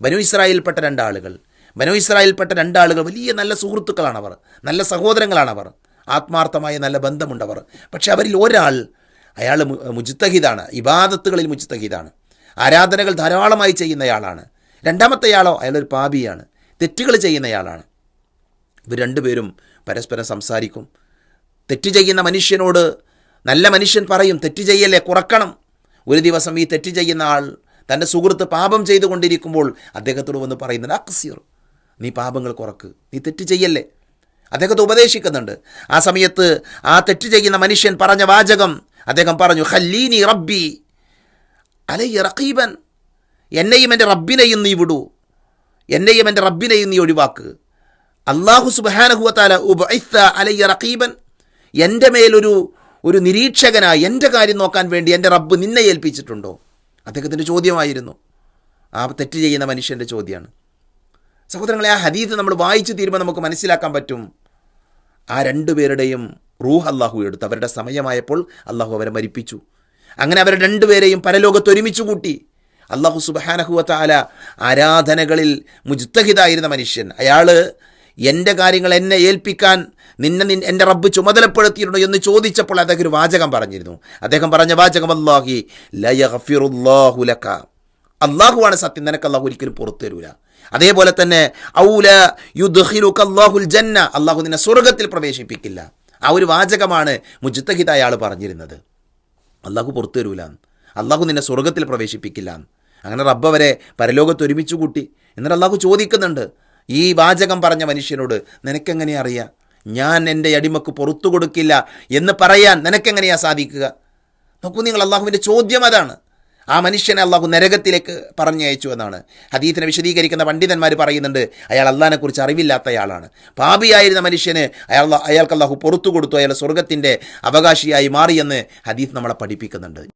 ബനു ഇസ്രായേൽപ്പെട്ട രണ്ടാളുകൾ. ബനു ഇസ്രായേൽപ്പെട്ട രണ്ടാളുകൾ വലിയ നല്ല സുഹൃത്തുക്കളാണവർ നല്ല സഹോദരങ്ങളാണവർ ആത്മാർത്ഥമായ നല്ല ബന്ധമുണ്ടവർ. പക്ഷെ അവരിൽ ഒരാൾ അയാൾ മു- മുജ്തഹിദാണ് ഇബാദത്തുകളിൽ മുജ്തഹിദാണ് ആരാധനകൾ ധാരാളമായി ചെയ്യുന്നയാളാണ്. രണ്ടാമത്തെയാളോ അയാളൊരു പാപിയാണ് തെറ്റുകൾ ചെയ്യുന്നയാളാണ്. ഇവർ രണ്ടുപേരും പരസ്പരം സംസാരിക്കും. തെറ്റ് ചെയ്യുന്ന മനുഷ്യനോട് നല്ല മനുഷ്യൻ പറയും തെറ്റ് ചെയ്യല്ലേ കുറക്കണം. ഒരു ദിവസം ഈ തെറ്റ് ചെയ്യുന്ന ആൾ തന്റെ സുഹൃത്ത് പാപം ചെയ്തുകൊണ്ടിരിക്കുമ്പോൾ അദ്ദേഹത്തോട് വന്ന് പറയുന്നത് അക്സിയർ നീ പാപങ്ങൾ കുറക്ക് നീ തെറ്റ് ചെയ്യല്ലേ? അദ്ദേഹത്തെ ഉപദേശിക്കുന്നുണ്ട്. ആ സമയത്ത് ആ തെറ്റ് ചെയ്യുന്ന മനുഷ്യൻ പറഞ്ഞ വാചകം അദ്ദേഹം പറഞ്ഞു ഹല്ലീനി റബ്ബി അലയ്യ റഖീബൻ എന്നെയും എന്റെ റബ്ബിനെയും നീ വിടൂ എന്നെയും എന്റെ റബ്ബിനെയും നീ ഒഴിവാക്ക്. അള്ളാഹു സുബാനഹുവത്താല ഉബൈത്ത അലയ്യ റഖീബൻ എന്റെ മേലൊരു ഒരു നിരീക്ഷകനായി എന്റെ കാര്യം നോക്കാൻ വേണ്ടി എന്റെ റബ്ബ് നിന്നെ ഏൽപ്പിച്ചിട്ടുണ്ടോ? അദ്ദേഹത്തിന്റെ ചോദ്യമായിരുന്നു. ആ തെറ്റ് ചെയ്യുന്ന മനുഷ്യന്റെ ചോദ്യമാണ്. സഹോദരങ്ങളെ ആ ഹദീത് നമ്മൾ വായിച്ചു തീരുമ്പോൾ നമുക്ക് മനസ്സിലാക്കാൻ പറ്റും. ആ രണ്ടുപേരുടെയും റൂഹ് അള്ളാഹു എടുത്തു. അവരുടെ സമയമായപ്പോൾ അള്ളാഹു അവരെ മരിപ്പിച്ചു. അങ്ങനെ അവരെ രണ്ടുപേരെയും പരലോകത്ത് ഒരുമിച്ച് കൂട്ടി. അള്ളാഹു സുബഹാനഹുവ താല ആരാധനകളിൽ മുജ്തഹിദായിരുന്ന മനുഷ്യൻ. അയാൾ എന്റെ കാര്യങ്ങൾ എന്നെ ഏൽപ്പിക്കാൻ നിന്നെ നിൻ എന്റെ റബ്ബ് ചുമതലപ്പെടുത്തിയിട്ടുണ്ടോ എന്ന് ചോദിച്ചപ്പോൾ അദ്ദേഹം ഒരു വാചകം പറഞ്ഞിരുന്നു. അദ്ദേഹം പറഞ്ഞ വാചകം അല്ലാഹി ലയഗ്ഫിറുല്ലാഹു ലക. അള്ളാഹുവാണ് സത്യം നിനക്ക് അള്ളാഹു ഒരിക്കലും പുറത്തു തരൂല. അതേപോലെ തന്നെ ഔല യുദ്ഹിലുക അല്ലാഹുൽ ജന്ന. അള്ളാഹു നിന്നെ സ്വർഗത്തിൽ പ്രവേശിപ്പിക്കില്ല. ആ ഒരു വാചകമാണ് മുജ്തഹിദ് അയാൾ പറഞ്ഞിരുന്നത്. അള്ളാഹു പുറത്തു തരൂല. അള്ളാഹു നിന്നെ സ്വർഗത്തിൽ പ്രവേശിപ്പിക്കില്ല. അങ്ങനെ റബ്ബ് അവരെ പരലോകത്ത് ഒരുമിച്ച് കൂട്ടി. എന്നിട്ട് അള്ളാഹു ചോദിക്കുന്നുണ്ട് ഈ വാചകം പറഞ്ഞ മനുഷ്യനോട് നിനക്കെങ്ങനെ അറിയാം? ഞാൻ എന്റെ അടിമക്ക് പുറത്തു കൊടുക്കില്ല എന്ന് പറയാൻ നിനക്കെങ്ങനെയാ സാധിക്കുക? നോക്കൂ നിങ്ങൾ അള്ളാഹുവിന്റെ ചോദ്യം അതാണ്. ആ മനുഷ്യനെ അള്ളാഹു നരകത്തിലേക്ക് പറഞ്ഞയച്ചു എന്നാണ്. ഹദീത്തിനെ വിശദീകരിക്കുന്ന പണ്ഡിതന്മാർ പറയുന്നുണ്ട് അയാൾ അള്ളാഹിനെക്കുറിച്ച് അറിവില്ലാത്തയാളാണ് പാപിയായിരുന്ന മനുഷ്യന് അയാൾ അയാൾക്ക് അള്ളാഹു പുറത്തു കൊടുത്തു അയാൾ സ്വർഗത്തിന്റെ അവകാശിയായി മാറിയെന്ന് ഹദീത്ത് നമ്മളെ പഠിപ്പിക്കുന്നുണ്ട്.